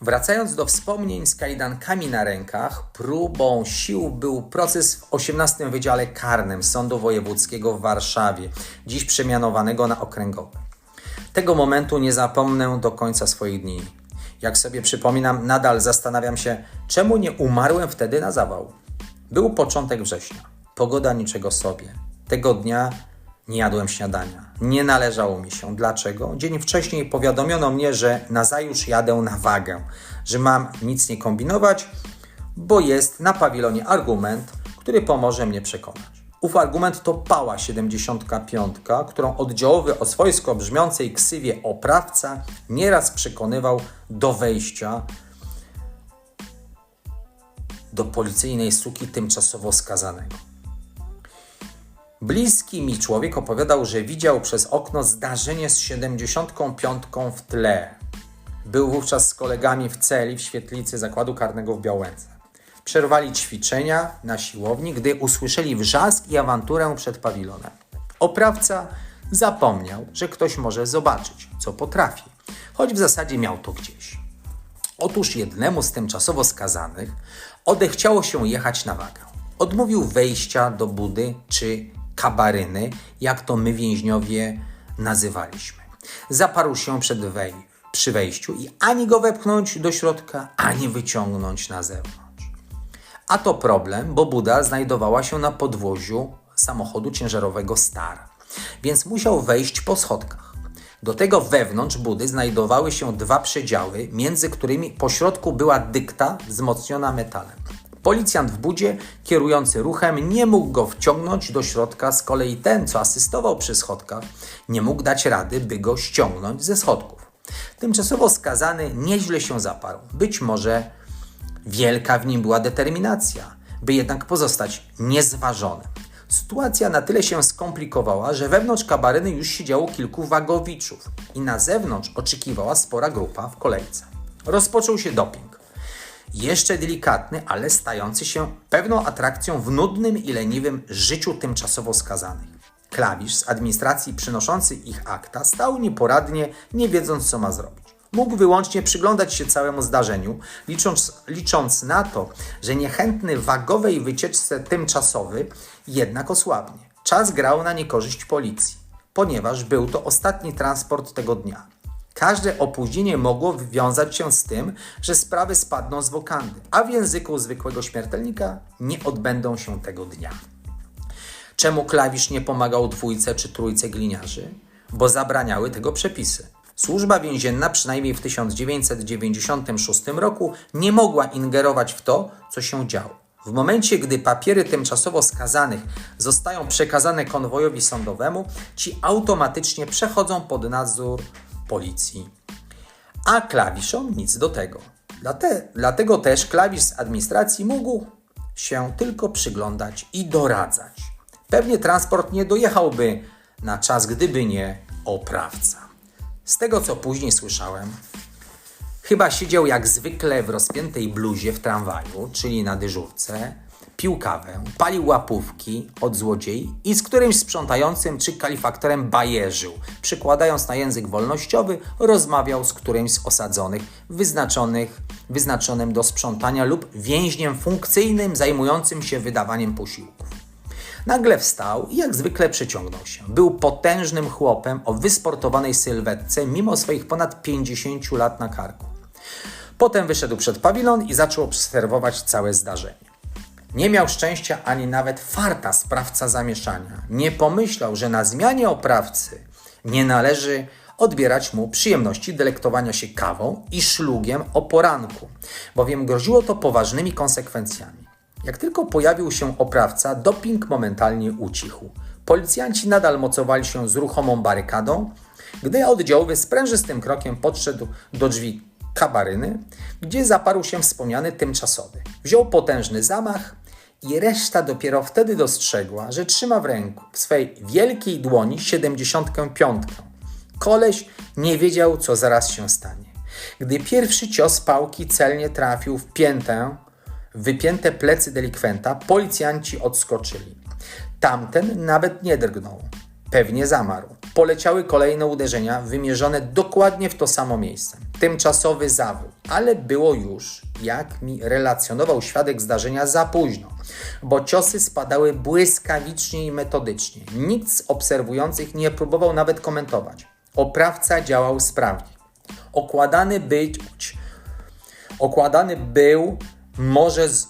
Wracając do wspomnień z kajdankami na rękach, próbą sił był proces w 18 Wydziale Karnym Sądu Wojewódzkiego w Warszawie, dziś przemianowanego na okręgowy. Tego momentu nie zapomnę do końca swoich dni. Jak sobie przypominam, nadal zastanawiam się, czemu nie umarłem wtedy na zawał. Był początek września. Pogoda niczego sobie. Tego dnia nie jadłem śniadania. Nie należało mi się. Dlaczego? Dzień wcześniej powiadomiono mnie, że nazajutrz jadę na wagę, że mam nic nie kombinować, bo jest na pawilonie argument, który pomoże mnie przekonać. Ów argument to pała 75, którą oddziałowy o swojsko brzmiącej ksywie oprawca nieraz przekonywał do wejścia do policyjnej suki tymczasowo skazanego. Bliski mi człowiek opowiadał, że widział przez okno zdarzenie z 75 w tle. Był wówczas z kolegami w celi w świetlicy zakładu karnego w Białęce. Przerwali ćwiczenia na siłowni, gdy usłyszeli wrzask i awanturę przed pawilonem. Oprawca zapomniał, że ktoś może zobaczyć, co potrafi, choć w zasadzie miał to gdzieś. Otóż jednemu z tymczasowo skazanych odechciało się jechać na wagę. Odmówił wejścia do budy czy kabaryny, jak to my więźniowie nazywaliśmy. Zaparł się przed wej przy wejściu i ani go wepchnąć do środka, ani wyciągnąć na zewnątrz. A to problem, bo buda znajdowała się na podwoziu samochodu ciężarowego Star, więc musiał wejść po schodkach. Do tego wewnątrz budy znajdowały się dwa przedziały, między którymi po środku była dykta wzmocniona metalem. Policjant w budzie, kierujący ruchem, nie mógł go wciągnąć do środka, z kolei ten, co asystował przy schodkach, nie mógł dać rady, by go ściągnąć ze schodków. Tymczasowo skazany nieźle się zaparł. Być może wielka w nim była determinacja, by jednak pozostać niezważonym. Sytuacja na tyle się skomplikowała, że wewnątrz kabaryny już siedziało kilku wagowiczów i na zewnątrz oczekiwała spora grupa w kolejce. Rozpoczął się doping. Jeszcze delikatny, ale stający się pewną atrakcją w nudnym i leniwym życiu tymczasowo skazanych. Klawisz z administracji przynoszący ich akta stał nieporadnie, nie wiedząc co ma zrobić. Mógł wyłącznie przyglądać się całemu zdarzeniu, licząc, licząc na to, że niechętny wagowej wycieczce tymczasowy jednak osłabnie. Czas grał na niekorzyść policji, ponieważ był to ostatni transport tego dnia. Każde opóźnienie mogło wiązać się z tym, że sprawy spadną z wokandy, a w języku zwykłego śmiertelnika nie odbędą się tego dnia. Czemu klawisz nie pomagał dwójce czy trójce gliniarzy? Bo zabraniały tego przepisy. Służba więzienna, przynajmniej w 1996 roku, nie mogła ingerować w to, co się działo. W momencie, gdy papiery tymczasowo skazanych zostają przekazane konwojowi sądowemu, ci automatycznie przechodzą pod nadzór policji. A klawiszom nic do tego. Dlate, dlatego też klawisz z administracji mógł się tylko przyglądać i doradzać. Pewnie transport nie dojechałby na czas, gdyby nie oprawca. Z tego co później słyszałem, chyba siedział jak zwykle w rozpiętej bluzie w tramwaju, czyli na dyżurce, pił kawę, palił łapówki od złodziei i z którymś sprzątającym czy kalifaktorem bajerzył. Przykładając na język wolnościowy, rozmawiał z którymś z osadzonych, wyznaczonych, wyznaczonym do sprzątania lub więźniem funkcyjnym zajmującym się wydawaniem posiłków. Nagle wstał i jak zwykle przeciągnął się. Był potężnym chłopem o wysportowanej sylwetce, mimo swoich ponad 50 lat na karku. Potem wyszedł przed pawilon i zaczął obserwować całe zdarzenie. Nie miał szczęścia ani nawet farta sprawca zamieszania. Nie pomyślał, że na zmianie oprawcy nie należy odbierać mu przyjemności delektowania się kawą i szlugiem o poranku, bowiem groziło to poważnymi konsekwencjami. Jak tylko pojawił się oprawca, doping momentalnie ucichł. Policjanci nadal mocowali się z ruchomą barykadą, gdy oddziałowy sprężystym krokiem podszedł do drzwi kabaryny, gdzie zaparł się wspomniany tymczasowy. Wziął potężny zamach i reszta dopiero wtedy dostrzegła, że trzyma w ręku w swej wielkiej dłoni 75. Koleś nie wiedział, co zaraz się stanie. Gdy pierwszy cios pałki celnie trafił w piętę, wypięte plecy delikwenta, policjanci odskoczyli. Tamten nawet nie drgnął. Pewnie zamarł. Poleciały kolejne uderzenia, wymierzone dokładnie w to samo miejsce. Tymczasowy zawód, ale było już, jak mi relacjonował świadek zdarzenia, za późno, bo ciosy spadały błyskawicznie i metodycznie. Nikt z obserwujących nie próbował nawet komentować. Oprawca działał sprawnie. Okładany być, okładany był może z,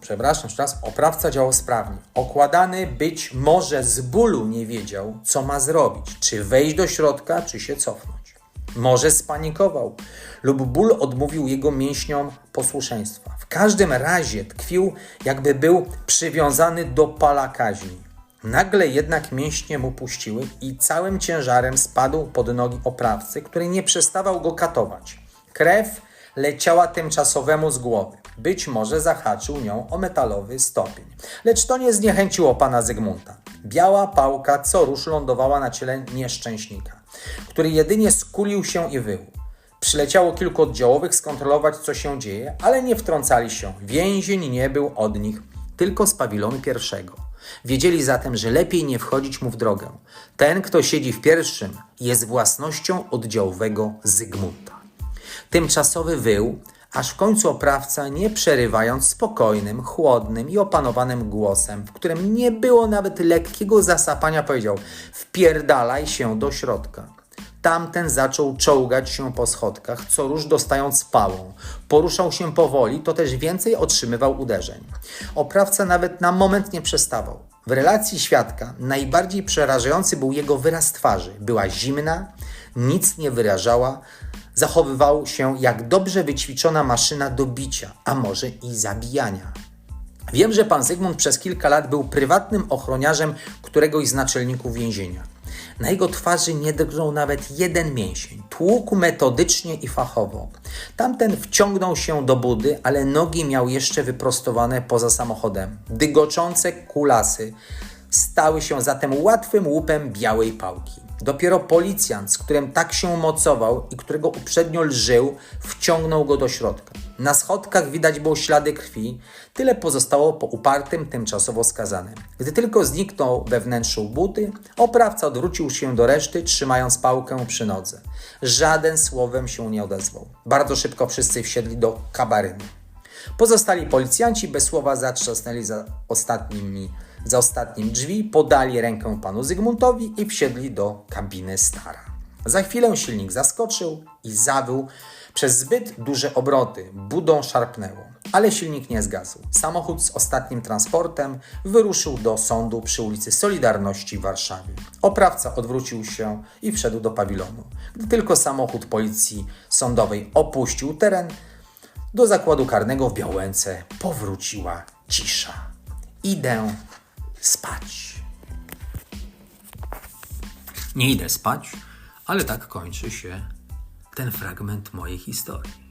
przepraszam, jeszcze raz, oprawca działał sprawnie. Okładany być może z bólu nie wiedział, co ma zrobić. Czy wejść do środka, czy się cofnąć. Może spanikował lub ból odmówił jego mięśniom posłuszeństwa. W każdym razie tkwił, jakby był przywiązany do pala kaźni. Nagle jednak mięśnie mu puściły i całym ciężarem spadł pod nogi oprawcy, który nie przestawał go katować. Krew leciała tymczasowemu z głowy. Być może zahaczył nią o metalowy stopień. Lecz to nie zniechęciło pana Zygmunta. Biała pałka co rusz lądowała na ciele nieszczęśnika, który jedynie skulił się i wył. Przyleciało kilku oddziałowych skontrolować, co się dzieje, ale nie wtrącali się. Więzień nie był od nich, tylko z pawilonu pierwszego. Wiedzieli zatem, że lepiej nie wchodzić mu w drogę. Ten, kto siedzi w pierwszym, jest własnością oddziałowego Zygmunta. Tymczasowy wył, aż w końcu oprawca, nie przerywając spokojnym, chłodnym i opanowanym głosem, w którym nie było nawet lekkiego zasapania, powiedział: Wpierdalaj się do środka. Tamten zaczął czołgać się po schodkach, co róż dostając pałą. Poruszał się powoli, to też więcej otrzymywał uderzeń. Oprawca nawet na moment nie przestawał. W relacji świadka najbardziej przerażający był jego wyraz twarzy. Była zimna, nic nie wyrażała, zachowywał się jak dobrze wyćwiczona maszyna do bicia, a może i zabijania. Wiem, że pan Zygmunt przez kilka lat był prywatnym ochroniarzem któregoś z naczelników więzienia. Na jego twarzy nie drgnął nawet jeden mięsień. Tłukł metodycznie i fachowo. Tamten wciągnął się do budy, ale nogi miał jeszcze wyprostowane poza samochodem. Dygoczące kulasy stały się zatem łatwym łupem białej pałki. Dopiero policjant, z którym tak się mocował i którego uprzednio lżył, wciągnął go do środka. Na schodkach widać było ślady krwi, tyle pozostało po upartym, tymczasowo skazanym. Gdy tylko zniknął we wnętrzu buty, oprawca odwrócił się do reszty, trzymając pałkę przy nodze. Żaden słowem się nie odezwał. Bardzo szybko wszyscy wsiedli do kabaryny. Pozostali policjanci bez słowa zatrzasnęli za ostatnimi, za ostatnim drzwi, podali rękę panu Zygmuntowi i wsiedli do kabiny Stara. Za chwilę silnik zaskoczył i zawył przez zbyt duże obroty. Budą szarpnęło, ale silnik nie zgasł. Samochód z ostatnim transportem wyruszył do sądu przy ulicy Solidarności w Warszawie. Oprawca odwrócił się i wszedł do pawilonu. Gdy tylko samochód policji sądowej opuścił teren, do zakładu karnego w Białęce powróciła cisza. Idę spać. Nie idę spać, ale tak kończy się ten fragment mojej historii.